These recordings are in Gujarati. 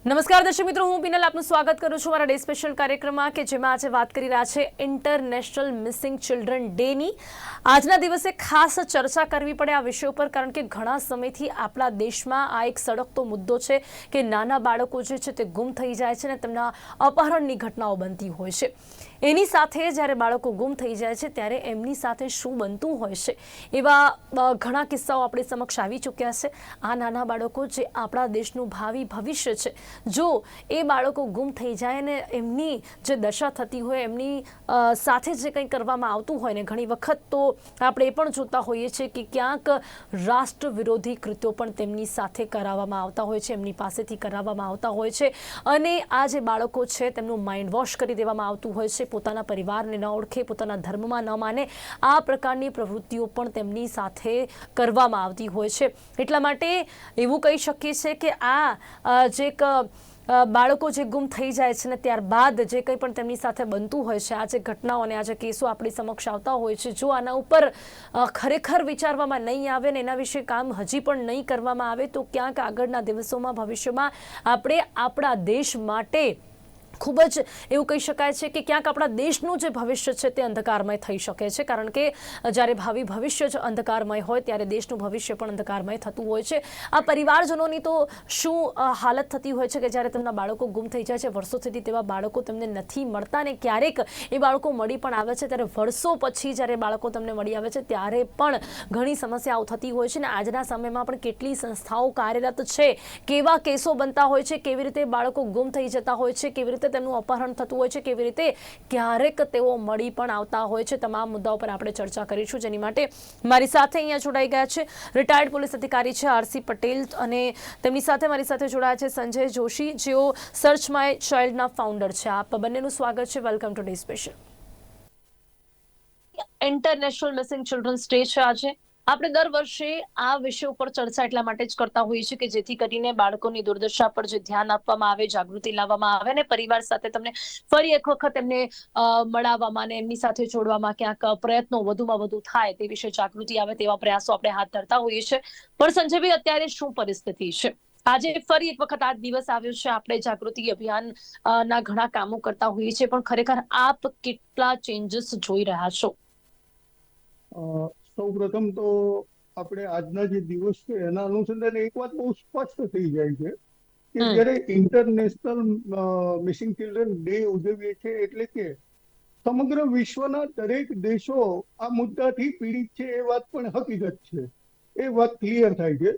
નમસ્કાર દર્શક મિત્રો, હું પિનલ આપનું સ્વાગત કરું છું મારા ડે સ્પેશિયલ કાર્યક્રમમાં કે જેમાં આજે વાત કરી રહ્યા છે ઇન્ટરનેશનલ મિસિંગ ચિલ્ડ્રન ડેની. આજના દિવસે ખાસ ચર્ચા કરવી પડે આ વિષય ઉપર, કારણ કે ઘણા સમયથી આપણા દેશમાં આ એક સળગતો મુદ્દો છે કે નાના બાળકો જે છે તે ગુમ થઈ જાય છે અને તેમના અપહરણની ઘટનાઓ બનતી હોય છે. એની સાથે જ્યારે બાળકો ગુમ થઈ જાય છે, ત્યારે એમની સાથે શું બનતું હોય છે, એવા ઘણા કિસ્સાઓ આપણી સમક્ષ આવી ચૂક્યા છે. આ નાના બાળકો જે આપણા દેશનું ભાવિ ભવિષ્ય છે, જો એ બાળકો ગુમ થઈ જાય ને એમની જે દશા થતી હોય, એમની સાથે જે કંઈ કરવામાં આવતું હોય ને ઘણી વખત તો આપણે એ પણ જોતા હોઈએ છીએ કે ક્યાંક રાષ્ટ્ર વિરોધી કૃત્યો પણ તેમની સાથે કરાવવામાં આવતા હોય છે, એમની પાસેથી કરાવવામાં આવતા હોય છે. અને આ જે બાળકો છે, તેમનું માઇન્ડ વોશ કરી દેવામાં આવતું હોય છે. પોતાના પરિવારને ન ઓળખે, પોતાના ધર્મમાં ન માને, આ પ્રકારની પ્રવૃત્તિઓ પણ તેમની સાથે કરવામાં આવતી હોય છે. એટલા માટે એવું કહી શકીએ છીએ કે આ જે એક બાળકો જે ગુમ થઈ જાય છે ને ત્યારબાદ જે કંઈ પણ તેમની સાથે બનતું હોય છે, આ જે ઘટનાઓ અને આ જે કેસો આપણી સમક્ષ આવતા હોય છે, જો આના ઉપર ખરેખર વિચારવામાં નહીં આવે ને એના વિશે કામ હજી પણ નહીં કરવામાં આવે, તો ક્યાંક આગળના દિવસોમાં, ભવિષ્યમાં આપણે આપણા દેશ માટે ખૂબ જ એવું કહી શકાય છે કે ક્યાંક આપણા દેશનું જે ભવિષ્ય છે તે અંધકારમય થઈ શકે છે. કારણ કે જ્યારે ભાવિ ભવિષ્ય જ અંધકારમય હોય, ત્યારે દેશનું ભવિષ્ય પણ અંધકારમય થતું હોય છે. આ પરિવારજનોની તો શું હાલત થતી હોય છે કે જ્યારે તેમના બાળકો ગુમ થઈ જાય છે? વર્ષો સુધી તેવા બાળકો તેમને નથી મળતા ને ક્યારેક એ બાળકો મળી પણ આવે છે. ત્યારે વર્ષો પછી જ્યારે બાળકો તમને મળી આવે છે, ત્યારે પણ ઘણી સમસ્યાઓ થતી હોય છે ને આજના સમયમાં પણ કેટલી સંસ્થાઓ કાર્યરત છે? કેવા કેસો બનતા હોય છે? કેવી રીતે બાળકો ગુમ થઈ જતા હોય છે? કેવી રીતે તેમનું અપહરણ થતું હોય છે, કેવી રીતે ક્યારેક તેઓ મળી પણ આવતા હોય છે, તમામ મુદ્દાઓ પર આપણે ચર્ચા કરીશું. જેની માટે મારી સાથે અહીંયા જોડાઈ ગયા છે રિટાયર્ડ પોલીસ અધિકારી છે આરસી પટેલ અને તેમની સાથે મારી સાથે જોડાયા છે સંજય જોશી. જેઓ સર્ચ માય ચાઇલ્ડના ફાઉન્ડર છે. આપ બંનેનું સ્વાગત છે. Welcome today special international missing children's day છે આજે. આપણે દર વર્ષે આ વિષય ઉપર ચર્ચા એટલા માટે જ કરતા હોઈએ છીએ કે જેથી કરીને બાળકોની દુર્દશા પર જે ધ્યાન આપવામાં આવે, જાગૃતિ લાવવામાં આવે અને પરિવાર સાથે તમને ફરી એક વખત એમને મળાવવામાં અને એમની સાથે જોડવામાં ક્યાંક પ્રયત્નો વધુમાં વધુ થાય તે વિશે જાગૃતિ આવે તેવા પ્રયાસો આપણે હાથ ધરતા હોઈએ છીએ. પણ સંજયભાઈ અત્યારે શું પરિસ્થિતિ છે? આજે ફરી એક વખત આ દિવસ આવ્યો છે. આપણે જાગૃતિ અભિયાન ના ઘણા કામો કરતા હોઈએ છીએ, પણ ખરેખર આપ કેટલા ચેન્જીસ જોઈ રહ્યા છો? સૌ પ્રથમ તો આપણે આજના જે દિવસ છે એના અનુસંધાને એક વાત બહુ સ્પષ્ટ થઈ જાય છે કે જ્યારે ઇન્ટરનેશનલ મિસિંગ ચિલ્ડ્રન ડે ઉજવીએ છીએ એટલે કે સમગ્ર વિશ્વના દરેક દેશો આ મુદ્દાથી પીડિત છે એ વાત પણ હકીકત છે. એ વાત ક્લિયર થાય છે.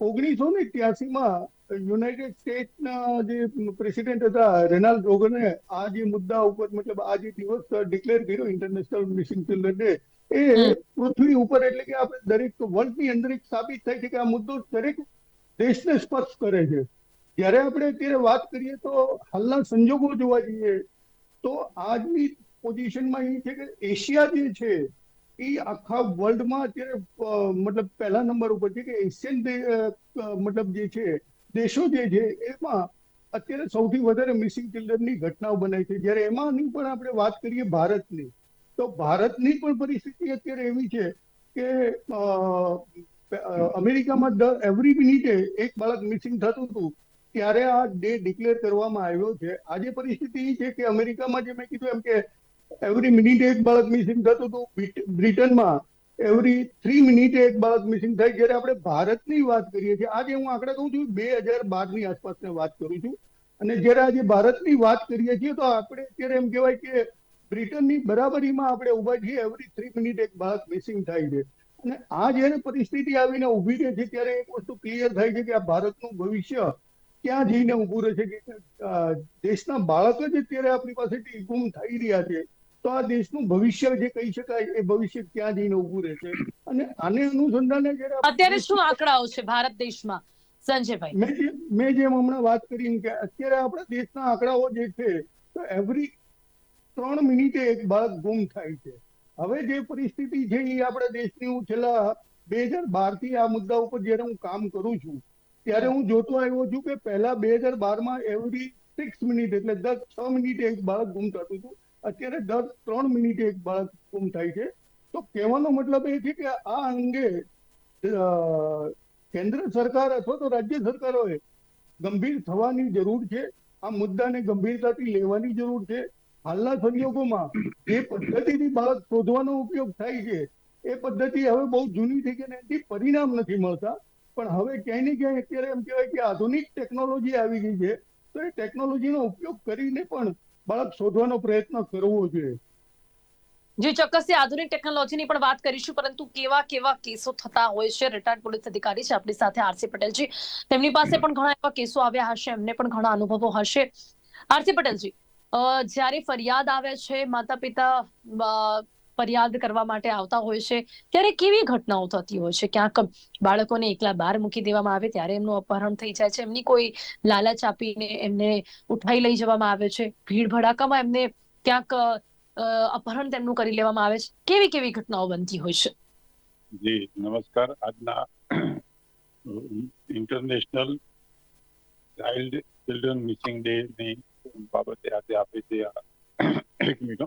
ઓગણીસો ને ત્યાસીમાં યુનાઇટેડ સ્ટેટ્સના જે પ્રેસિડેન્ટ હતા રેનાલ્ડ રોગને આ જે મુદ્દા ઉપર મતલબ આ જે દિવસ ડિક્લેર કર્યો ઇન્ટરનેશનલ મિસિંગ ચિલ્ડ્રન ડે એ પૃથ્વી ઉપર એટલે કે આપણે દરેક વર્લ્ડની અંદર એક સાબિત થાય છે કે આ મુદ્દો દરેક દેશને સ્પર્શ કરે છે. જ્યારે આપણે અત્યારે વાત કરીએ તો હાલના સંજોગો જોવા જઈએ તો આજની પોઝિશનમાં એ છે કે એશિયા જે છે એ આખા વર્લ્ડમાં અત્યારે મતલબ પહેલા નંબર ઉપર છે કે એશિયન મતલબ જે છે, દેશો જે છે, એમાં અત્યારે સૌથી વધારે મિસિંગ ચિલ્ડ્રનની ઘટનાઓ બનાવી છે. જ્યારે એમાંની પણ આપણે વાત કરીએ ભારતની, તો ભારતની પણ પરિસ્થિતિ અત્યારે એવી છે કે અમેરિકામાં દર એવરી મિનિટે એક બાળક મિસિંગ થતું હતું, ત્યારે આ ડે ડિક્લેર કરવામાં આવ્યો છે. આજે પરિસ્થિતિ એ છે કે અમેરિકામાં જે મેં કીધું એમ કે એવરી મિનિટે એક બાળક મિસિંગ થતું હતું. બ્રિટનમાં એવરી થ્રી મિનિટે એક બાળક મિસિંગ થાય. જ્યારે આપણે ભારતની વાત કરીએ છીએ, આજે હું આંકડા કહું છું, બે હજાર બારની આસપાસની વાત કરું છું. અને જ્યારે આજે ભારતની વાત કરીએ છીએ, તો આપણે અત્યારે એમ કહેવાય કે બ્રિટનની બરાબરીમાં આપણે ઊભા છીએ. એવરી થ્રી મિનિટ એક બાળક મિસિંગ થાય છે. અને આ જ્યારે પરિસ્થિતિ આવીને ઊભી રહે છે. ત્યારે એક વસ્તુ ક્લિયર થાય છે કે આ ભારતનું ભવિષ્ય ક્યાં જઈને ઊભું રહે છે કે દેશના બાળક જ અત્યારે આપણી પાસેથી ગુમ થઈ રહ્યા છે તો આ દેશનું ભવિષ્ય જે કહી શકાય એ ભવિષ્ય ક્યાં જઈને ઉભું રહેશે? અને આને અનુસંધાને જયારે અત્યારે શું આંકડાઓ છે ભારત દેશમાં? સંજયભાઈ. મેં જે મેં જેમ હમણાં વાત કરી કે અત્યારે આપણા દેશના આંકડાઓ જે છે તો એવરી ત્રણ મિનિટે એક બાળક ગુમ થાય છે. હવે જે પરિસ્થિતિ છે એ આપણા દેશની હું છેલ્લા બે હજાર બારથી આ મુદ્દા ઉપર જયારે હું કામ કરું છું ત્યારે હું જોતો આવ્યો છું કે પહેલા બે હજાર બારમાં એવરી સિક્સ મિનિટ એટલે દર છ મિનિટે એક બાળક ગુમ થતું હતું. અત્યારે દર ત્રણ મિનિટે એક બાળક ગુમ થાય છે. તો કહેવાનો મતલબ એ છે કે આ અંગે કેન્દ્ર સરકાર અથવા તો રાજ્ય સરકારોએ ગંભીર થવાની જરૂર છે. આ મુદ્દાને ગંભીરતાથી લેવાની જરૂર છે. હાલના સંજોગોમાં જે પદ્ધતિથી બાળક શોધવાનો ઉપયોગ થાય છે, એ પદ્ધતિ હવે બહુ જૂની થઈ ગઈ એનાથી પરિણામ નથી મળતા. પણ હવે ક્યાંય ને ક્યાંય અત્યારે એમ કહેવાય કે આધુનિક ટેકનોલોજી આવી ગઈ છે. તો એ ટેકનોલોજીનો ઉપયોગ કરીને પણ બાળક શોધવાનો પ્રયત્ન કરવો જોઈએ. જે ચોક્કસથી આધુનિક ટેકનોલોજીની પણ વાત કરીશું, પરંતુ કેવા કેવા કેસો થતા હોય છે રિટાયર્ડ પોલીસ અધિકારી છે, આપણી સાથે આરસી પટેલજી. તેમની પાસે પણ ઘણા એવા કેસો આવ્યા હશે, એમને પણ ઘણા અનુભવો હશે. આરસી પટેલજી જ્યારે ફરિયાદ આવે છે માતા પિતા ફરિયાદ કરવા માટે આવતા હોય છે, ત્યારે કેવી ઘટનાઓ થતી હોય છે? ક્યાંક બાળકોને એકલા બહાર મૂકી દેવામાં આવે ત્યારે એમનું અપહરણ થઈ જાય છે? એમની કોઈ લાલચ આપીને એમને ઉઠાઈ લઈ જવામાં આવે છે? ભીડ ભડાકામાં એમને ક્યાંક અપહરણ તેમનું કરી લેવામાં આવે છે? કેવી કેવી ઘટનાઓ બનતી હોય છે? જી, નમસ્કાર. આજના international child children missing day ની બાબતે આજે આપે છે એક મિનિટ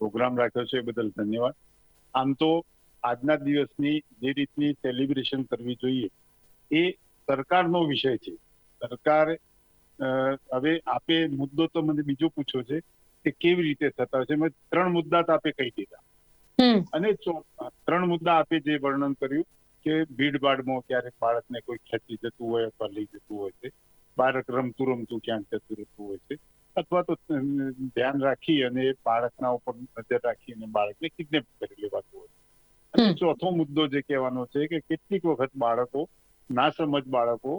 પ્રોગ્રામ રાખ્યો છે એ બદલ ધન્યવાદ. આમ તો આજના દિવસની જે રીતની સેલિબ્રેશન કરવી જોઈએ એ સરકારનો વિષય છે. સરકાર હવે આપે મુદ્દો તો મને બીજો પૂછ્યો છે કે કેવી રીતે થતા હોય છે. મેં ત્રણ મુદ્દા તો આપે કહી દીધા. અને ત્રણ મુદ્દા આપે જે વર્ણન કર્યું કે ભીડભાડમાં ક્યારેક બાળકને કોઈ ખેંચી જતું હોય અથવા લઈ જતું હોય છે. બાળક રમતું રમતું ક્યાંક જતું રહેતું હોય છે. અથવા તો ધ્યાન રાખી અને બાળકના ઉપર નજર રાખી અને બાળકને કિડનેપ કરી લેવાતું હોય. અને ચોથો મુદ્દો જે કહેવાનો છે કે કેટલીક વખત બાળકો ના સમજ બાળકો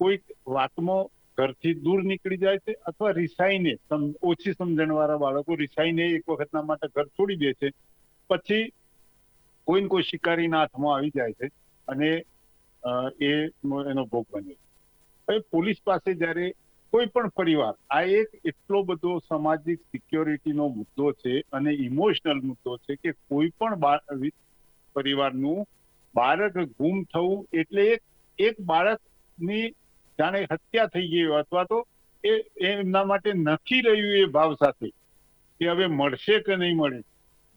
કોઈક વાતમાં ઘરથી દૂર નીકળી જાય છે અથવા રિસાઈને ઓછી સમજણ વાળા બાળકો રિસાઈને એક વખતના માટે ઘર છોડી દે છે. પછી કોઈ ને કોઈ શિકારીના હાથમાં આવી જાય છે અને એ એનો ભોગ બને છે. હવે પોલીસ પાસે જ્યારે કોઈ પણ પરિવાર, આ એક એટલો બધો સામાજિક સિક્યોરિટીનો મુદ્દો છે અને ઇમોશનલ મુદ્દો છે કે કોઈ પણ પરિવારનું બાળક ગુમ થવું એટલે એક બાળકની જાણે હત્યા થઈ ગઈ અથવા તો એ એમના માટે નથી રહ્યું એ ભાવ સાથે કે હવે મળશે કે નહીં મળે.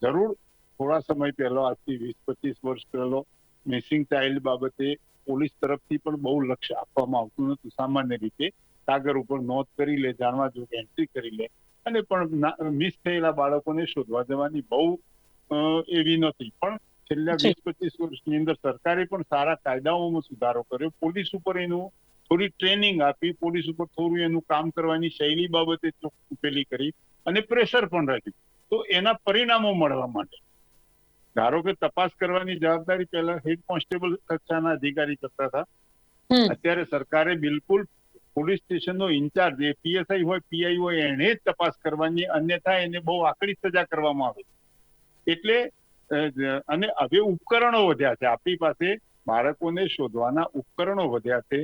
જરૂર થોડા સમય પહેલો, આજથી વીસ, પચીસ વર્ષ પહેલો મિસિંગ ચાઇલ્ડ બાબતે પોલીસ તરફથી પણ બહુ લક્ષ્ય આપવામાં આવતું નતું સામાન્ય રીતે કાગળ ઉપર નોંધ કરી લે જાણવા જો એન્ટ્રી કરી લે. અને પણ મિસ થયેલા બાળકોને શોધવા જવાની બહુ એવી નથી. પણ છેલ્લા વીસ પચીસ વર્ષની અંદર સરકારે પણ સારા કાયદાઓમાં સુધારો કર્યો. પોલીસ ઉપર એનું થોડી ટ્રેનિંગ આપી પોલીસ ઉપર થોડું એનું કામ કરવાની શૈલી બાબતે પેલી કરી અને પ્રેશર પણ રાખ્યું. તો એના પરિણામો મળવા માટે. ધારો કે તપાસ કરવાની જવાબદારી પહેલા હેડ કોન્સ્ટેબલ કક્ષાના અધિકારી કરતા હતા. અત્યારે સરકારે બિલકુલ પોલીસ સ્ટેશનનો ઇન્ચાર્જ એ પીએસઆઈ હોય, પીઆઈ હોય એને જ તપાસ કરવાની, અન્યથા એને બહુ આકરી સજા કરવામાં આવે એટલે અને હવે ઉપકરણો વધ્યા છે. આપણી પાસે બાળકોને શોધવાના ઉપકરણો વધ્યા છે.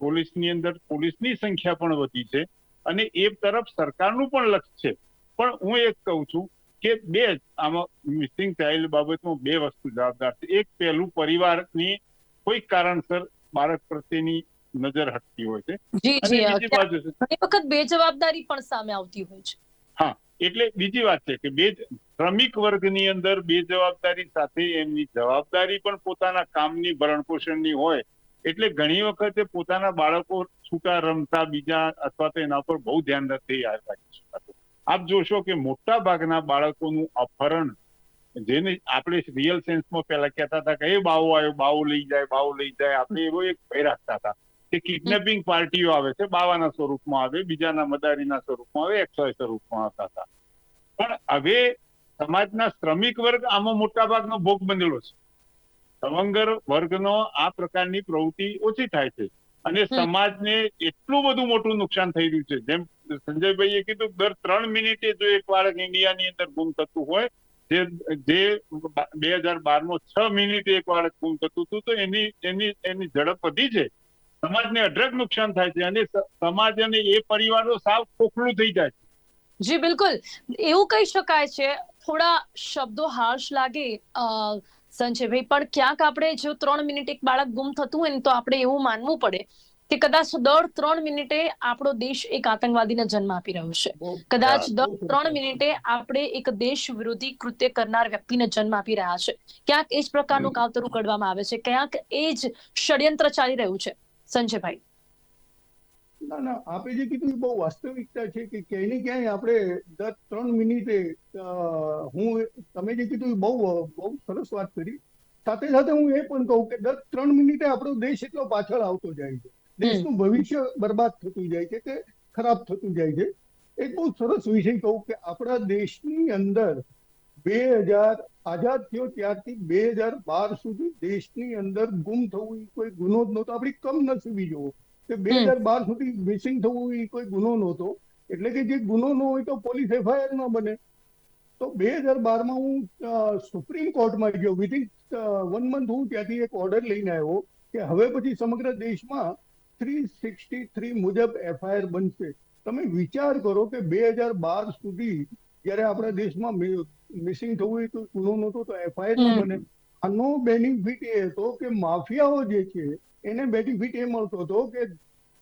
પોલીસની અંદર પોલીસની સંખ્યા પણ વધી છે. અને એ તરફ સરકારનું પણ લક્ષ્ય છે. પણ હું એક કહું છું કે બે આમાં મિસિંગ ચાઇલ્ડ બાબતમાં બે વસ્તુ જવાબદાર છે. એક, પહેલું પરિવારની કોઈ કારણસર બાળક પ્રત્યેની નજર હટતી હોય છે. બીજી વખત બેજવાબદારી પણ સામે આવતી હોય છે. હા એટલે બીજી વાત છે કે બે શ્રમિક વર્ગની અંદર બે જવાબદારી સાથે એમની જવાબદારી પણ પોતાના કામની ભરણ પોષણની હોય. એટલે ઘણી વખતે પોતાના બાળકો છૂટા રમતા બીજા અથવા તો એના પર બહુ ધ્યાન નથી રાખી શકાતું. આપ જોશો કે મોટા ભાગના બાળકોનું અપહરણ જેને આપણે રિયલ સેન્સમાં પહેલા કહેતા હતા કે એ બાવો આવ્યો બાવો લઈ જાય બાવો લઈ જાય આપણે એવો એક ભય રાખતા હતા. કે કિડનેપિંગ પાર્ટીઓ આવે છે બાવાના સ્વરૂપમાં આવે બીજાના મદારીના સ્વરૂપમાં આવે એક્સવાય સ્વરૂપમાં આવતા હતા. પણ હવે સમાજના શ્રમિક વર્ગ આમાં મોટા ભાગનો ભોગ બનેલો છે. સવંગર વર્ગનો આ પ્રકારની પ્રવૃત્તિ ઓછી થાય છે અને સમાજને એટલું બધું મોટું નુકસાન થઈ રહ્યું છે. જેમ સંજયભાઈએ કીધું દર ત્રણ મિનિટે જો એક બાળક ઇન્ડિયાની અંદર ગુમ થતું હોય જે જે બે હજાર નો છ મિનિટે એક બાળક ગુમ થતું હતું તો એની એની એની ઝડપ વધી છે. સમાજને અઢળક નુકસાન થાય છે અને સમાજ અને એ પરિવારો સાવ ખોખલું થઈ જાય છે. જી બિલકુલ. એવું કહી શકાય છે થોડા શબ્દો હાર્શ લાગે સંજયભાઈ પણ ક્યાંક આપણે જો ત્રણ મિનિટ એક બાળક ગુમ થતું હોય ને તો આપણે એવું માનવું પડે કે કદાચ દર ત્રણ મિનિટે આપણો દેશ એક આતંકવાદીને જન્મ આપી રહ્યો છે. કદાચ દર ત્રણ મિનિટે આપણે એક દેશ વિરોધી કૃત્ય કરનાર વ્યક્તિને જન્મ આપી રહ્યા છે. ક્યાંક એ જ પ્રકારનું કાવતરું કરવામાં આવે છે. ક્યાંક એ જ ષડયંત્ર ચાલી રહ્યું છે. સંજયભાઈ ના ના આપે જે કીધું એ બહુ વાસ્તવિકતા છે કે ક્યાંય ક્યાંય આપણે દર ત્રણ મિનિટે હું તમે જે કીધું એ બહુ બહુ સરસ વાત કરી. સાથે સાથે હું એ પણ કહું કે દર ત્રણ મિનિટે આપણો દેશ એટલો પાછળ આવતો જાય છે. દેશનું ભવિષ્ય બરબાદ થતું જાય છે કે ખરાબ થતું જાય છે. એક બહુ સરસ વિષય કહું કે આપણા દેશની અંદર બે હજાર આઝાદ થયો ત્યારથી બે હજાર બાર સુધી દેશની અંદર ગુમ થવું એ કોઈ ગુનો જ નહોતો. આપણી કમનસીબી જોવો કે બે હજાર બાર સુધી મિસિંગ થવું એ કોઈ ગુનો નહોતો. એટલે કે જે ગુનો ન હોય તો પોલીસ એફઆઈઆર ન બને. તો બે હજાર બારમાં હું સુપ્રીમ કોર્ટમાં ગયો. વિધિન વન મંથ હું ત્યાંથી એક ઓર્ડર લઈને આવ્યો કે હવે પછી સમગ્ર દેશમાં થ્રી સિક્સટી થ્રી મુજબ એફઆઈઆર બનશે. તમે વિચાર કરો કે બે હજાર બાર સુધી જ્યારે આપણા દેશમાં મિસિંગ થવું હોય તો ગુનો નહોતો તો એફઆઈઆર ન બને. આનો બેનિફિટ એ હતો કે માફિયાઓ જે છે એને બેનિફિટ એ મળતો હતો કે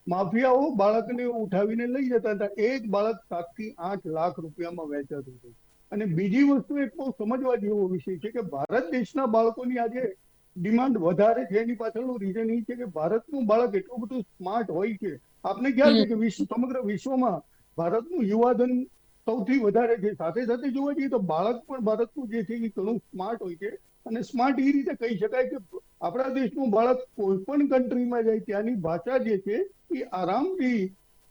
માફિયાઓ બાળકને ઉઠાવીને લઈ જતા હતા. એક બાળક સાતથી આઠ લાખ રૂપિયામાં વેચાતું હતું. અને બીજી વસ્તુ એક બહુ સમજવા જેવો વિષય છે કે ભારત દેશના બાળકોની આજે ડિમાન્ડ વધારે છે. એની પાછળનું રીઝન એ છે કે ભારતનું બાળક એટલું બધું સ્માર્ટ હોય છે. આપને ખ્યાલ છે કે વિશ્વ સમગ્ર વિશ્વમાં ભારતનું યુવાધન સૌથી વધારે છે સાથે સાથે જોવા જઈએ તો બાળક પણ ભારતનું જે છે એ ઘણું સ્માર્ટ હોય છે. અને સ્માર્ટ એ રીતે કહી શકાય કે આપણા દેશનું બાળક કોઈ પણ કન્ટ્રીમાં જાય, ત્યાંની ભાષા જે છે એ આરામથી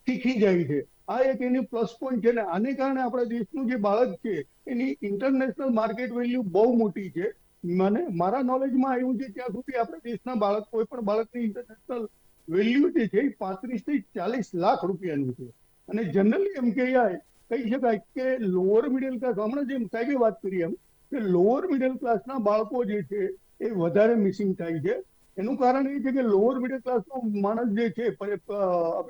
શીખી જાય છે. આ એક એની પ્લસ પોઈન્ટ છે ને આને કારણે આપણા દેશનું જે બાળક છે એની ઇન્ટરનેશનલ માર્કેટ વેલ્યુ બહુ મોટી છે. મને મારા નોલેજમાં આવ્યું છે ત્યાં સુધી આપણા દેશના બાળક કોઈ પણ બાળકની ઇન્ટરનેશનલ વેલ્યુ જે છે એ પાંત્રીસથી ચાલીસ લાખ રૂપિયાનું છે. અને જનરલી એમ કહેવાય કહી શકાય કે લોઅર મિડલ ક્લાસ હમણાં જેમ સાહેબે વાત કરી એમ, કે લોઅર મિડલ ક્લાસના બાળકો જે છે, એ વધારે મિસિંગ થાય છે. એનું કારણ એ છે કે લોઅર મિડલ ક્લાસનો માણસ જે છે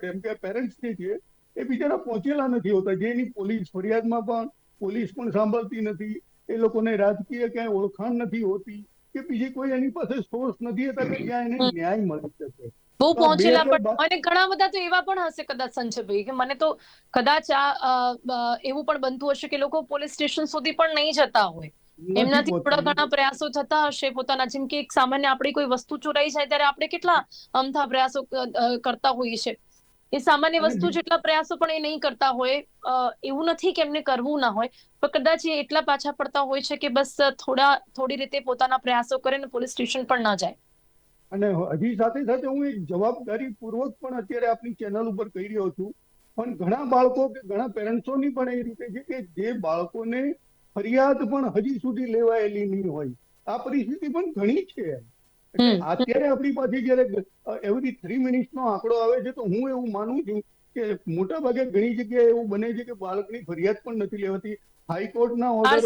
એમ કે પેરેન્ટ્સ જે છે, એ બિચારા પહોંચેલા નથી હોતા. જેની પોલીસ ફરિયાદમાં પણ પોલીસ પણ સાંભળતી નથી. એ લોકોને રાજકીય ક્યાંય ઓળખાણ નથી હોતી કે બીજી કોઈ એની પાસે સોર્સ નથી હોતા કે જ્યાં એને ન્યાય મળી શકે. બહુ પહોંચેલા પણ અને ઘણા બધા તો એવા પણ હશે કદાચ સંજયભાઈ કે મને તો કદાચ આ એવું પણ બનતું હશે કે લોકો પોલીસ સ્ટેશન સુધી પણ નહીં જતા હોય. એમનાથી થોડા ઘણા પ્રયાસો થતા હશે પોતાના જેમ કે એક સામાન્ય આપણી કોઈ વસ્તુ ચોરાઈ જાય ત્યારે આપણે કેટલા અમથા પ્રયાસો કરતા હોઈએ છે. એ સામાન્ય વસ્તુ જેટલા પ્રયાસો પણ એ નહીં કરતા હોય એવું નથી કે એમને કરવું ના હોય પણ કદાચ એ એટલા પાછા પડતા હોય છે કે બસ થોડા થોડી રીતે પોતાના પ્રયાસો કરે ને પોલીસ સ્ટેશન પણ ના જાય. અને હજી સાથે સાથે હું એક જવાબદારી પૂર્વક પણ અત્યારે આપની ચેનલ ઉપર કહી રહ્યો છું. પણ ઘણા બાળકો કે ઘણા પેરેન્ટ્સોની પણ એ રીતે છે કે જે બાળકોને ફરિયાદ પણ હજી સુધી લેવાયેલી નહીં હોય. આ પરિસ્થિતિ પણ ઘણી છે. અત્યારે આપણી પાસે જયારે એવરી થ્રી મિનિટ્સનો આંકડો આવે છે તો હું એવું માનું છું કે મોટા ભાગે ઘણી જગ્યાએ એવું બને છે કે બાળકની ફરિયાદ પણ નથી લેવાતી. હાઈકોર્ટના ઓર્ડર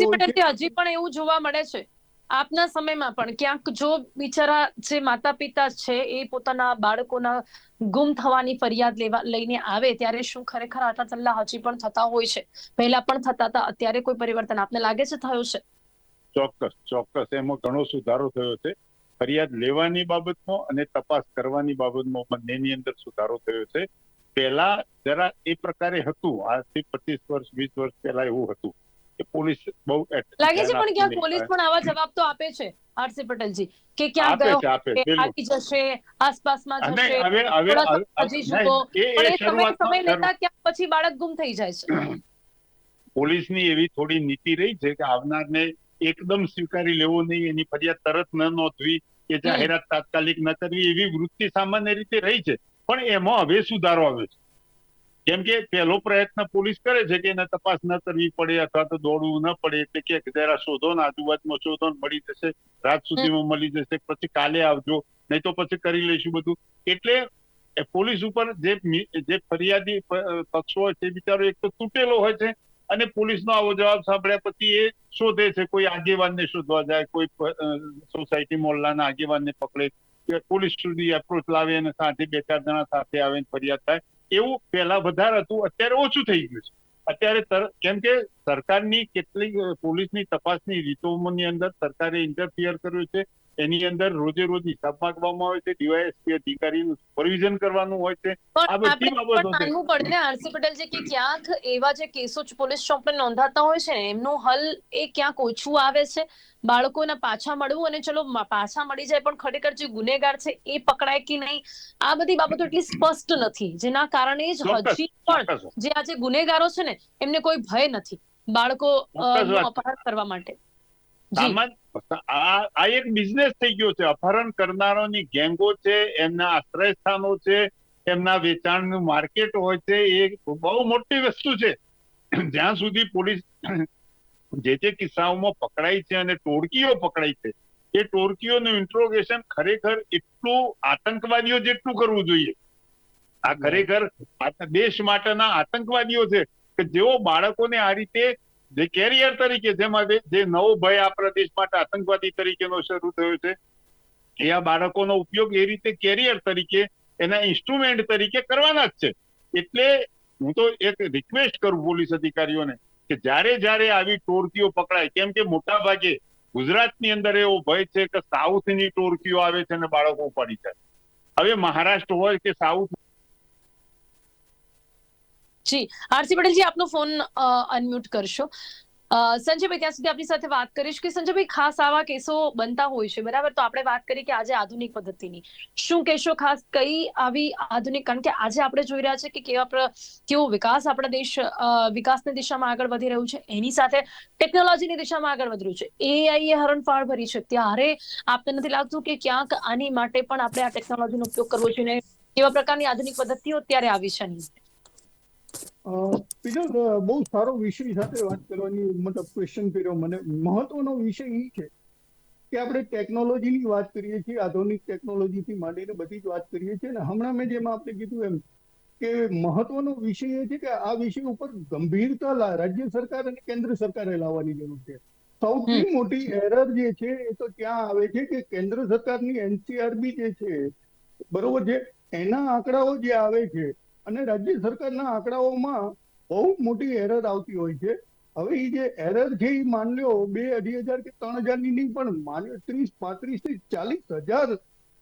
હજી પણ એવું જોવા મળે છે. આપના સમયમાં પણ ક્યાંક જો બિચારા જે માતા પિતા છે, એ પોતાના બાળકોના ગુમ થવાની ફરિયાદ લેવા, લઈને આવે ત્યારે શું ખરેખર આટલા ચલ્લા હજી પણ થતા હોય છે? પહેલા પણ થતા હતા, અત્યારે કોઈ પરિવર્તન આપને લાગે છે થયું છે? ચોક્કસ ચોક્કસ. એમાં ઘણો સુધારો થયો છે. ફરિયાદ લેવાની બાબતમાં અને તપાસ કરવાની બાબતમાં બંનેની અંદર સુધારો થયો છે. પહેલા જરા એ પ્રકારે હતું. આજથી પચીસ વર્ષ, વીસ વર્ષ પહેલા એવું હતું. કે પોલીસ બહુ લાગે છે પણ ક્યાં પોલીસ પણ આવા જવાબ તો આપે છે આરસી પટેલજી કે ક્યાં ગયો આવી જશે આસપાસમાં જશે હવે હવે હજી એ પણ એ સમય સમય લેતા ક્યાં પછી બાળક ગુમ થઈ જાય છે. પોલીસની એવી થોડી નીતિ રહી છે કે આવનારને એકદમ સ્વીકારી લેવો નહીં એની ફરિયાદ તરત ન નોંધવી કે જાહેરાત તાત્કાલિક ન કરવી એવી વૃત્તિ સામાન્ય રીતે રહી છે. પણ એમાં હવે સુધારો આવ્યો છે. કેમ કે પહેલો પ્રયત્ન પોલીસ કરે છે કે એને તપાસ ન કરવી પડે અથવા તો દોડવું ન પડે એટલે કે જરા શોધો ને આજુબાજુમાં શોધો ને મળી જશે, રાત સુધીમાં મળી જશે, પછી કાલે આવજો, નહીં તો પછી કરી લઈશું બધું. એટલે પોલીસ ઉપર જે જે ફરિયાદી પક્ષો હોય છે બિચારો એક તો તૂટેલો હોય છે અને પોલીસનો આવો જવાબ સાંભળ્યા પછી એ શોધે છે કોઈ આગેવાનને શોધવા જાય, કોઈ સોસાયટી મોહલ્લાના આગેવાનને પકડે પોલીસ સુધી એપ્રોચ લાવે અને સાથે બે ચાર જણા સાથે આવે ફરિયાદ થાય. એવું પહેલા વધારે હતું, અત્યારે ઓછું થઈ ગયું છે. અત્યારે કેમ કે સરકારની કેટલીક પોલીસની તપાસની રીતોની અંદર સરકારે ઇન્ટરફિયર કર્યું છે. એની અંદર રોજે રોજ હિસાબ માંગવામાં આવે છે ડીવાયએસપી અધિકારીનું સુપરવિઝન કરવાનું હોય છે આ બધી બાબતો છે. માનવું પડે ને આરસી પટેલ છે કે ક્યાંક એવા જે કેસો જ પોલીસ ચોપડે નોંધાતા હોય છે એમનું હલ એ ક્યાંક ઓછું આવે છે બાળકોને પાછા મળવું અને ચલો પાછા મળી જાય પણ ખરેખર જે ગુનેગાર છે એ પકડાય કે નહીં આ બધી બાબતો એટલી સ્પષ્ટ નથી જેના કારણે જ હજી પણ. જે આજે ગુનેગારો છે ને એમને કોઈ ભય નથી બાળકો અ, ચોક્કસનું વાત. અપહરણ કરવા માટે જી. સામાન આ આ એક બિઝનેસ થઈ ગયો છે. અપહરણ કરનારોની ગેંગો છે, એમના આશ્રયસ્થાનો છે, એમના વેચાણનું માર્કેટ હોય છે. એ બહુ મોટી વસ્તુ છે. જ્યાં સુધી પોલીસ જે જે કિસ્સાઓમાં પકડાય છે અને ટોળકીઓ પકડાય છે, એ ટોળકીઓનું ઇન્ટ્રોગેશન ખરેખર એટલું આતંકવાદીઓ જેટલું કરવું જોઈએ. આ ખરેખર દેશ માટેના આતંકવાદીઓ છે કે જેઓ બાળકોને આ રીતે જે કેરિયર તરીકે જેમાં જે નવો ભય આપણા દેશ માટે આતંકવાદી તરીકેનો શરૂ થયો છે, એ આ બાળકોનો ઉપયોગ એ રીતે કેરિયર તરીકે, એના ઇન્સ્ટ્રુમેન્ટ તરીકે કરવાના જ છે. એટલે હું તો એક રિક્વેસ્ટ કરું પોલીસ અધિકારીઓને કે જ્યારે જ્યારે આવી ટોળકીઓ પકડાય, કેમ કે મોટા ભાગે ગુજરાતની અંદર એવો ભય છે કે સાઉથની ટોળકીઓ આવે છે અને બાળકો ઉપાડી જાય. હવે મહારાષ્ટ્ર હોય કે સાઉથ જી, આરસી પટેલજી, આપનો ફોન અનમ્યુટ કરશો. સંજયભાઈ, ત્યાં સુધી આપની સાથે વાત કરીશ કે સંજયભાઈ, ખાસ આવા કેસો બનતા હોય છે, બરાબર? તો આપણે વાત કરી કે આજે આધુનિક પદ્ધતિની. શું કહેશો ખાસ? કઈ આવી આધુનિક, કારણ કે આજે આપણે જોઈ રહ્યા છે કે કેવા કેવો વિકાસ આપણા દેશ વિકાસની દિશામાં આગળ વધી રહ્યું છે. એની સાથે ટેકનોલોજીની દિશામાં આગળ વધી રહ્યું છે. એઆઈ એ હરણફાળ ભરી છે. ત્યારે આપને નથી લાગતું કે ક્યાંક આની માટે પણ આપણે આ ટેકનોલોજીનો ઉપયોગ કરવો જોઈએ કેવા પ્રકારની આધુનિક પદ્ધતિઓ અત્યારે આવી છે અ, બહુ સારો વિષય સાથે વાત કરવાની મતલબ ક્વેશ્ચન કર્યો. મને મહત્વનો વિષય એ છે કે આપણે ટેકનોલોજીની વાત કરીએ છીએ આધુનિક ટેકનોલોજીથી માંડીને બધી જ વાત કરીએ છીએ ને હમણાં મેં જેમ આપણે કીધું એમ કે મહત્વનો વિષય એ છે કે આ વિષય ઉપર ગંભીરતા રાજ્ય સરકાર અને કેન્દ્ર સરકારે લાવવાની જરૂર છે. સૌથી મોટી એરર જે છે એ તો ત્યાં આવે છે કે કેન્દ્ર સરકારની એનસીઆરબી જે છે બરોબર છે એના આંકડાઓ જે આવે છે અને રાજ્ય સરકારના આંકડાઓમાં બહુ મોટી એરર આવતી હોય છે. હવે એ જે એરર છે એ માન લ્યો, બે અઢી હજાર કે ત્રણ હજારની નહીં, પણ માન્યો ત્રીસ, પાંત્રીસથી ચાલીસ હજાર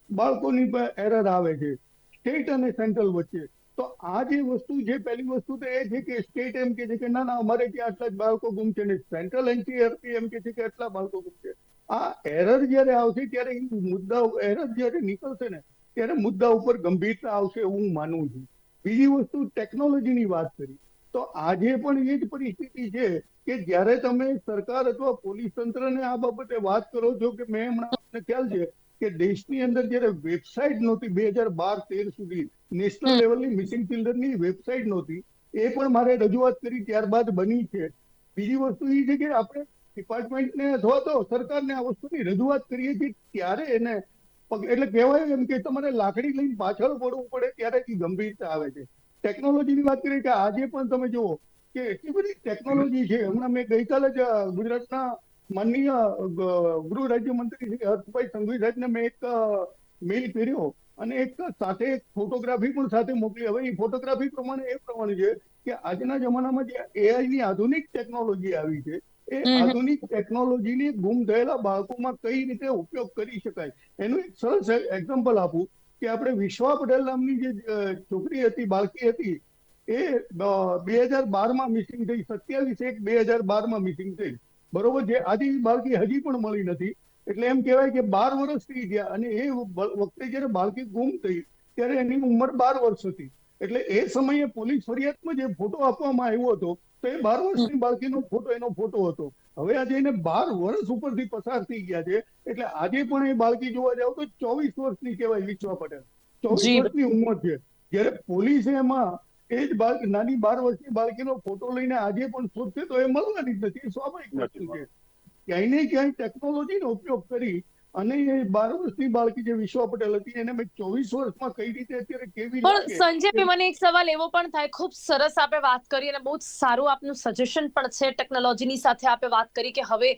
બાળકોની એરર આવે છે, સ્ટેટ અને સેન્ટ્રલ વચ્ચે. તો આ જે વસ્તુ છે, પહેલી વસ્તુ તો એ છે કે સ્ટેટ એમ કે છે કે ના ના, અમારે ત્યાં આટલા જ બાળકો ગુમ છે ને સેન્ટ્રલ એનસીઆરપી એમ કે છે કે આટલા બાળકો ગુમ છે આ એરર જ્યારે આવશે, ત્યારે એ મુદ્દા એરર જ્યારે નીકળશે ને, ત્યારે મુદ્દા ઉપર ગંભીરતા આવશે એવું હું માનું છું. બીજી વસ્તુ ટેકનોલોજીની વાત કરી તો આજે પણ એ જ પરિસ્થિતિ છે કે જ્યારે તમે સરકાર અથવા પોલીસ તંત્રને આ બાબતે વાત કરો છો કે મેં હમણાં આપને ખ્યાલ છે કે દેશની અંદર જ્યારે વેબસાઇટ નહોતી બે હજાર બાર તેર સુધી નેશનલ. લેવલની મિસિંગ ચિલ્ડ્રનની વેબસાઇટ નહોતી એ પણ મારે રજૂઆત કરી ત્યારબાદ બની છે બીજી વસ્તુ એ છે કે આપણે ડિપાર્ટમેન્ટને અથવા તો સરકારને આ વસ્તુની રજૂઆત કરીએ છીએ ત્યારે એને એટલે કહેવાય એમ કે તમારે લાકડી લઈને પાછળ પડવું પડે ત્યારે ગંભીરતા આવે છે. ટેકનોલોજીની વાત કરીએ કે આજે પણ તમે જુઓ કે એટલી બધી ટેકનોલોજી છે. હમણાં મેં ગઈકાલે જ ગુજરાતના માનનીય ગૃહ રાજ્યમંત્રી શ્રી હર્ષભાઈ સંઘવી સાહેબને મેં એક મેલ કર્યો અને એક સાથે એક ફોટોગ્રાફી પણ સાથે મોકલી. હવે એ ફોટોગ્રાફી પ્રમાણે એ પ્રમાણે છે કે આજના જમાનામાં જે એઆઈ ની આધુનિક ટેકનોલોજી આવી છે એ આધુનિક ટેકનોલોજીની ગુમ થયેલા બાળકોમાં કઈ રીતે ઉપયોગ કરી શકાય? એનું એક સરસ એક્ઝામ્પલ આપું કે આપણે વિશ્વા પટેલ નામની જે છોકરી હતી બાળકી હતી એ બે હજાર બારમાં મિસિંગ થઈ સત્યાવીસ એક બે હજાર બારમાં મિસિંગ થઈ. બરોબર છે? આજે બાળકી હજી પણ મળી નથી. એટલે એમ કહેવાય કે બાર વર્ષ થઈ ગયા અને એ વખતે જયારે બાળકી ગુમ થઈ ત્યારે એની ઉંમર બાર વર્ષ હતી. એટલે એ સમયે પોલીસ ફરિયાદમાં જે ફોટો આપવામાં આવ્યો હતો તો એ બાર વર્ષની બાળકીનો ફોટો એનો ફોટો હતો. હવે આજે એને બાર વર્ષ ઉપરથી પસાર થઈ ગયા છે એટલે આજે પણ એ બાળકી જોવા જાવ તો ચોવીસ વર્ષની કહેવાય વિશ્વા પટેલ. ચોવીસ વર્ષની ઉંમર છે. જ્યારે પોલીસે એમાં એ જ બાળક નાની બાર વર્ષની બાળકીનો ફોટો લઈને આજે પણ શોધશે તો એ મળવાની જ નથી સ્વાભાવિક વસ્તુ છે. ક્યાંય ને ક્યાંય ટેકનોલોજીનો ઉપયોગ કરી અને એ બાર વર્ષની બાળકી જે વિશ્વા પટેલ હતી એને મેં ચોવીસ વર્ષમાં કઈ રીતે અત્યારે કેવી પણ સંજયભાઈ મને એક સવાલ એવો પણ થાય ખૂબ સરસ આપે વાત કરી અને બહુ જ સારું આપનું સજેશન પણ છે ટેકનોલોજીની સાથે આપે વાત કરી કે હવે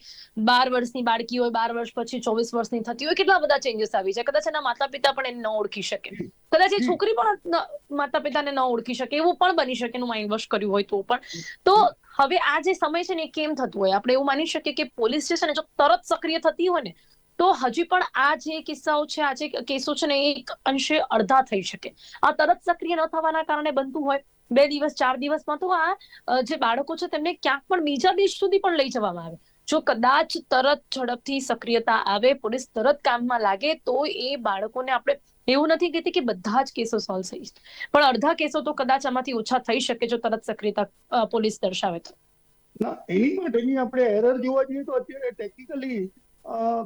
બાર વર્ષની બાળકી હોય બાર વર્ષ પછી ચોવીસ વર્ષની થતી હોય કેટલા બધા ચેન્જીસ આવી જાય? કદાચ એના માતા પિતા પણ એને ન ઓળખી શકે. કદાચ એ છોકરી પણ માતા પિતાને ન ઓળખી શકે એવું પણ બની શકે એનું માઇન્ડ વોશ કર્યું હોય તો પણ. તો હવે આ જે સમય છે ને એ કેમ થતું હોય? આપણે એવું માની શકીએ કે પોલીસ જે છે ને જો તરત સક્રિય થતી હોય ને તો હજી પણ આ જે કિસ્સાઓ છે, આ જે કેસો છે ને એક અંશે અડધા થઈ શકે. આ તરત સક્રિય ન થવાના કારણે બનતું હોય. બે દિવસ, ચાર દિવસમાં તો આ જે બાળકો છે તેમને ક્યાંક પણ બીજા દેશ સુધી પણ લઈ જવામાં આવે. જો કદાચ તરત ઝડપથી સક્રિયતા આવે, પોલીસ તરત કામમાં લાગે, તો એ બાળકોને આપણે એવું નથી કહેતી કે બધા જ કેસો સોલ્વ થઈ પણ અડધા કેસો તો કદાચ આમાંથી ઓછા થઈ શકે જો તરત સક્રિયતા પોલીસ દર્શાવે તો. ના, એની માટેની આપણે એરર જોવા જઈએ તો અત્યારે ટેકનિકલી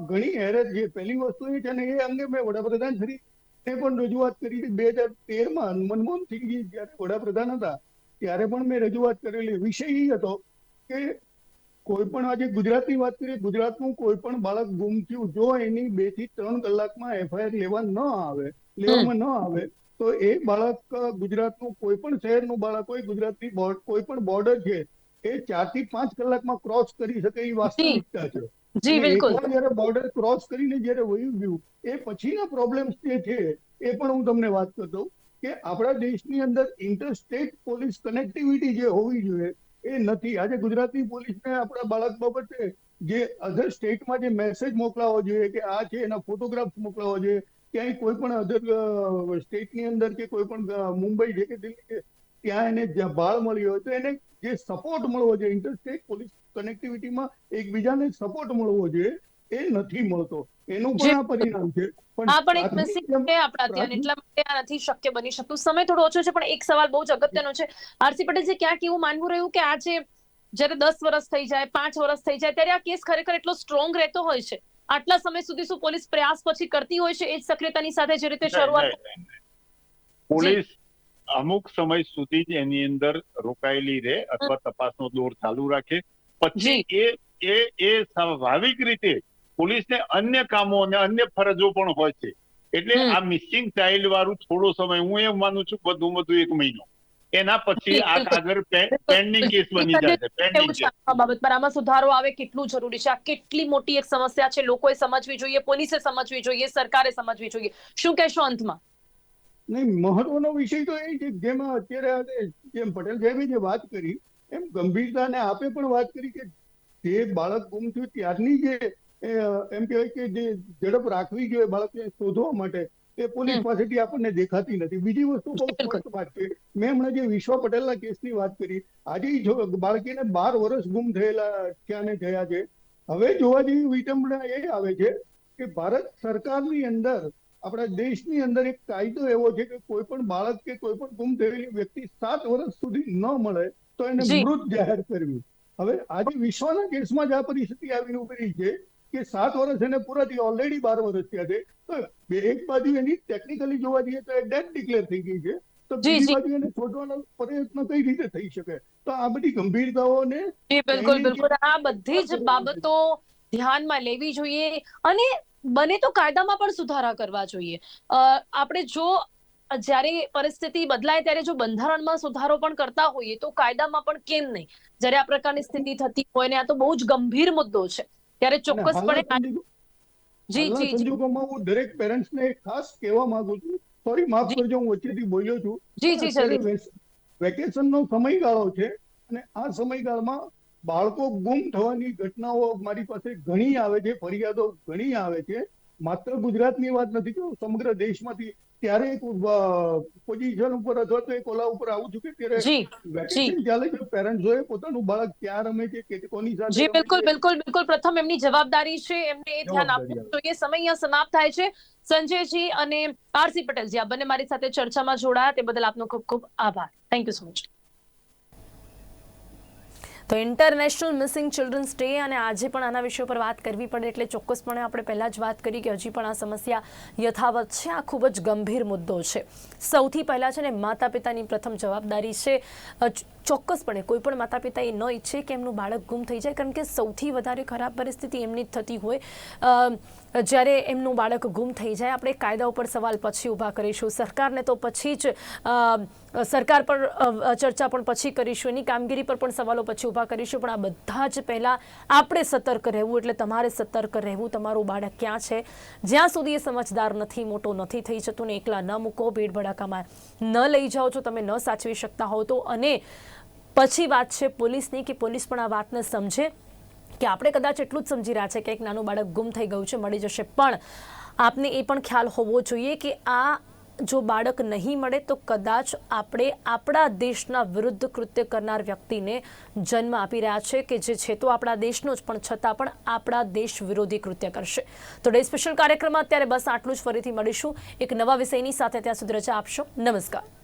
ઘણી હેરત છે પહેલી વસ્તુ એ છે ને, એ અંગે મેં વડાપ્રધાન શ્રી એ પણ રજૂઆત કરી બે હજાર તેરમાં મનમોહન સિંહજી જ્યારે વડાપ્રધાન હતા, ત્યારે પણ મેં રજૂઆત કરેલી. વિષય એ હતો કે કોઈ પણ આજે ગુજરાતની વાત કરીએ, ગુજરાતનું કોઈ પણ બાળક ગુમ થયું જો એની બેથી ત્રણ કલાકમાં એફઆઈઆર લેવા ન આવે, લેવામાં ન આવે, તો એ બાળક ગુજરાતનું કોઈ પણ શહેરનું બાળક હોય, ગુજરાતની કોઈ પણ બોર્ડર છે એ ચારથી પાંચ કલાકમાં ક્રોસ કરી શકે એ વાસ્તવિકતા છે. જી બિલકુલ. જયારે બોર્ડર ક્રોસ કરીને જયારે વયું ગયું એ પછીના પ્રોબ્લેમ્સ જે છે એ પણ હું તમને વાત કરતો કે આપણા દેશની અંદર ઇન્ટરસ્ટેટ પોલીસ કનેક્ટિવિટી જે હોવી જોઈએ એ નથી. આજે ગુજરાતની પોલીસને આપણા બાળક બાબતે જે અધર સ્ટેટમાં જે મેસેજ મોકલાવો જોઈએ કે આ છે એના ફોટોગ્રાફ મોકલાવો જોઈએ ક્યાંય કોઈ પણ અધર સ્ટેટની અંદર કે કોઈ પણ મુંબઈ છે કે દિલ્હી છે ત્યાં એને બાળ મળ્યો હોય તો એને જે સપોર્ટ મળવો જોઈએ. ઇન્ટરસ્ટેટ પોલીસ કનેક્ટિવિટીમાં એકબીજાને સપોર્ટ મળવો જોઈએ એ નથી મળતો. એનું પણ આ પરિણામ છે. આ પણ એક મેસેજ છે આપણા ત્યાં એટલા માટે આ નથી શક્ય બની શકતું. સમય થોડો ઓછો છે પણ એક સવાલ બહુ જ અગત્યનો છે. આરસી પટેલ ક્યાંક એવું માનવું રહ્યું કે આજે જ્યારે દસ વર્ષ થઈ જાય પાંચ વર્ષ થઈ જાય ત્યારે આ કેસ ખરેખર એટલો સ્ટ્રોંગ રહેતો હોય છે? આટલા સમય સુધી શું પોલીસ પ્રયાસ પછી કરતી હોય છે એ જ સક્રિયતાની સાથે જે રીતે શરૂઆત. પોલીસ અમુક સમય સુધી જ એની અંદર રોકાયેલી રહે અથવા તપાસનો દોર ચાલુ રાખે. પછી એ એ એ સ્વાભાવિક રીતે પોલીસને અન્ય કામો અને અન્ય ફરજો પણ હોય છે. એટલે આ મિસિંગ ચાઇલ્ડ વાળું થોડો સમય હું એમ માનું છું બધું વધુ એક મહિનો. એના પછી આ કાગળ પેન્ડિંગ કેસ બની જાય છે પેન્ડિંગ કેસ. બાબત પર આમાં સુધારો આવે કેટલું જરૂરી છે? આ કેટલી મોટી એક સમસ્યા છે? લોકોએ સમજવી જોઈએ પોલીસે સમજવી જોઈએ સરકારે સમજવી જોઈએ. શું કહેશો અંતમાં? નહીં મહત્વનો વિષય તો એ છે જેમાં અત્યારે જેમ પટેલ સાહેબે જે વાત કરી એમ ગંભીરતાને આપે પણ વાત કરી કે જે બાળક ગુમ થયું ત્યારની જે એમ કહેવાય કે જે ઝડપ રાખવી જોઈએ બાળકને શોધવા માટે એ પોલીસ પાસેથી આપણને દેખાતી નથી. બીજી વસ્તુ બહુ સ્પષ્ટ વાત છે. મેં હમણાં જે વિશ્વ પટેલના કેસની વાત કરી આજે જો બાળકીને બાર વર્ષ ગુમ થયેલા થયા થયા છે. હવે જોવા જેવી વિટંબના એ આવે છે કે ભારત સરકારની અંદર આપણા દેશની અંદર એક કાયદો એવો છે કે કોઈ પણ બાળક કે કોઈ પણ ગુમ થયેલી વ્યક્તિ સાત વર્ષ સુધી ન મળે તો એને મૃત જાહેર કરવી. હવે આજે વિશ્વના કેસમાં જ આ પરિસ્થિતિ આવી ઉભરી છે કે સાત વર્ષ એને પૂરા થયા ઓલરેડી બાર વર્ષ થયા છે. તો એક બાજુ એની ટેકનિકલી જોવા જઈએ તો ડેથ ડિક્લેર થઈ ગઈ છે. તો બીજી બાજુ એને શોધવાનો પ્રયત્ન કઈ રીતે થઈ શકે? તો આ બધી ગંભીરતાઓને બિલકુલ બિલકુલ. આ બધી જ બાબતો ધ્યાનમાં લેવી જોઈએ અને બને તો કાયદામાં પણ સુધારા કરવા જોઈએ. આપણે જો જ્યારે પરિસ્થિતિ બદલાય ત્યારે જો બંધારણમાં સુધારો પણ કરતા હોઈએ તો કાયદામાં પણ કેમ નહીં? જ્યારે આ પ્રકારની સ્થિતિ થતી હોય ને આ તો બહુ જ ગંભીર મુદ્દો છે. ત્યારે ચોક્કસપણે જી જી સંજોગોમાં હું દરેક પેરેન્ટ્સને ખાસ કહેવા માંગુ છું. સોરી માફ કરજો હું વચ્ચેથી બોલ્યો છું. જી જી વેકેશનનો સમયગાળો છે અને આ સમયગાળામાં બાળકો ગુમ થવાની ઘટનાઓ મારી પાસે ઘણી આવે છે ફરિયાદો ઘણી આવે છે. માત્ર ગુજરાતની વાત નથી કે સમગ્ર દેશમાંથી ત્યારે એક પોઝિશન ઉપર અથવા તો એક ઓલા ઉપર આવું છું કે ત્યારે જી વેકેશન ચાલે છે. પેરેન્ટ્સોએ પોતાનું બાળક ક્યાં રમે છે કે કોની સાથે જી બિલકુલ બિલકુલ બિલકુલ. પ્રથમ એમની જવાબદારી છે એમને એ ધ્યાન આપવું જોઈએ. સમય અહીંયા સમાપ્ત થાય છે. સંજયજી અને આરસી પટેલજી આ બંને મારી સાથે ચર્ચામાં જોડાયા. તે બદલ આપનો ખૂબ ખૂબ આભાર. થેન્ક યુ સો મચ તો ઇન્ટરનેશનલ મિસિંગ ચિલ્ડ્રન્સ ડે અને આજે પણ આના વિષય પર વાત કરવી પડે એટલે ચોક્કસપણે આપણે પહેલાં જ વાત કરી કે હજી પણ આ સમસ્યા યથાવત છે. આ ખૂબ જ ગંભીર મુદ્દો છે. સૌથી પહેલાં છે ને માતા પિતાની પ્રથમ જવાબદારી છે. ચોક્કસપણે કોઈ પણ માતા પિતા એ ન ઈચ્છે કે એમનું બાળક ગુમ થઈ જાય, કારણ કે સૌથી વધારે ખરાબ પરિસ્થિતિ એમની જ થતી હોય. જ્યારે એમનું બાળક ગુમ થઈ જાય, આપણે કાયદા ઉપર સવાલ પછી ઊભા કરીશું. સરકારને તો પછી જ સરકાર પર ચર્ચા પણ પછી કરીશું. એની કામગીરી પર પણ સવાલો પછી ઊભા કરીશું. પણ આ બધા જ પહેલાં આપણે સતર્ક રહેવું એટલે તમારે સતર્ક રહેવું. તમારું બાળક ક્યાં છે? જ્યાં સુધી એ સમજદાર નથી, મોટો નથી થઈ જતો ને એકલા ન મૂકો, ભીડ ભડાકામાં ન લઈ જાઓ. છો તમે ન સાચવી શકતા હો તો. અને પછી વાત છે પોલીસની કે પોલીસ પણ આ વાતને સમજે કે આપણે કદાચ એટલું જ સમજી રહ્યા છે કે એક નાનું બાળક ગુમ થઈ ગયું છે, મળી જશે. પણ આપને એ પણ ખ્યાલ હોવો જોઈએ કે આ જો બાળક નહીં મળે તો કદાચ આપણે આપણા દેશના વિરુદ્ધ કૃત્ય કરનાર વ્યક્તિને જન્મ આપી રહ્યા છે કે જે છે તો આપણા દેશનો જ, પણ છતાં પણ આપણા દેશ વિરોધી કૃત્ય કરશે. તો ડે સ્પેશિયલ કાર્યક્રમમાં અત્યારે બસ આટલું જ. ફરીથી મળીશું. એક નવા વિષયની સાથે ત્યાં સુધી રજા આપશો. નમસ્કાર.